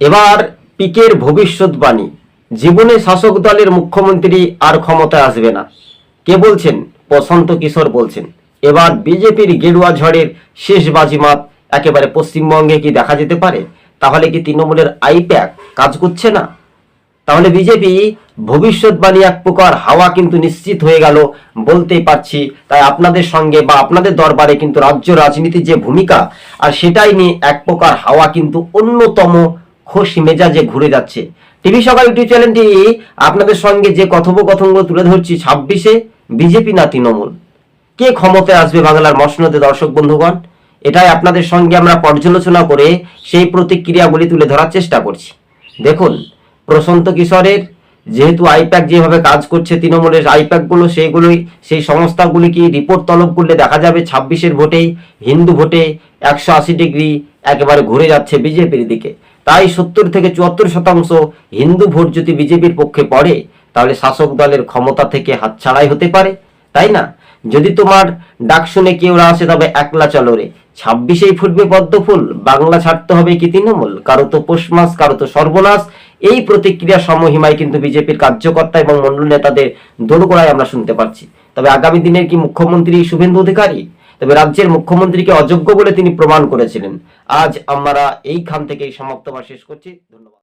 এবার পিকের ভবিষ্যৎবাণী জীবনে শাসক দলের মুখ্যমন্ত্রী আর ক্ষমতায় আসবে না। কে বলছেন? প্রশান্ত কিশোর বলছেন। এবার বিজেপির গেরুয়া ঝড়ের শেষ বাজিমাত একেবারে পশ্চিমবঙ্গে কি দেখা যেতে পারে? তাহলে কি তৃণমূলের আইপ্যাক কাজ করছে না? তাহলে বিজেপি ভবিষ্যৎবাণী এক প্রকার হাওয়া কিন্তু নিশ্চিত হয়ে গেল বলতেই পারছি। তাই আপনাদের সঙ্গে বা আপনাদের দরবারে কিন্তু রাজ্য রাজনীতির যে ভূমিকা, আর সেটাই নিয়ে এক প্রকার হাওয়া কিন্তু অন্যতম খুশি মেজাজে ঘুরে যাচ্ছে। টিভি সকাল ইউটিউব চ্যানেলটি আপনাদের সঙ্গে যে কথোপকথনগুলো তুলে ধরছি ছাব্বিশে বিজেপি না তৃণমূল? কে ক্ষমতায় আসবে বাংলার মসনদে, দর্শক বন্ধুগণ? এটাই আপনাদের সঙ্গে আমরা পর্যালোচনা করে সেই প্রতিক্রিয়াগুলি তুলে ধরার চেষ্টা করছি। দেখুন, প্রশান্ত কিশোরের যেহেতু আইপ্যাক যেভাবে কাজ করছে তৃণমূলের আইপ্যাকগুলো, সেইগুলোই, সেই সংস্থাগুলিকে রিপোর্ট তলব করলে দেখা যাবে ছাব্বিশের ভোটেই হিন্দু ভোটে একশো আশি ডিগ্রি একেবারে ঘুরে যাচ্ছে বিজেপির দিকে। তাই সত্তর থেকে চুয়াত্তর শতাংশ হিন্দু ভোট যদি বিজেপির পক্ষে পড়ে, তাহলে শাসক দলের ক্ষমতা থেকে হাতছাড়াই হতে পারে, তাই না? যদি তোমার ডাক শুনে কেউ আসে, তবে একলা চলো রে। ছাব্বিশেই ফুটবে পদ্ম ফুল, বাংলা ছাড়তে হবে কি তৃণমূল? কারও তো পৌষ মাস, কারও তো সর্বনাশ। এই প্রতিক্রিয়া সমহিমায় কিন্তু বিজেপির কার্যকর্তা এবং মন্ডল নেতাদের দোরগোড়ায় আমরা শুনতে পাচ্ছি। তবে আগামী দিনের কি মুখ্যমন্ত্রী শুভেন্দু অধিকারী? তবে রাজ্যের মুখ্যমন্ত্রীকে অযোগ্য বলে তিনি প্রমাণ করেছিলেন। আজ আমরা এইখান থেকেই সমাপ্ত বা শেষ করছি। ধন্যবাদ।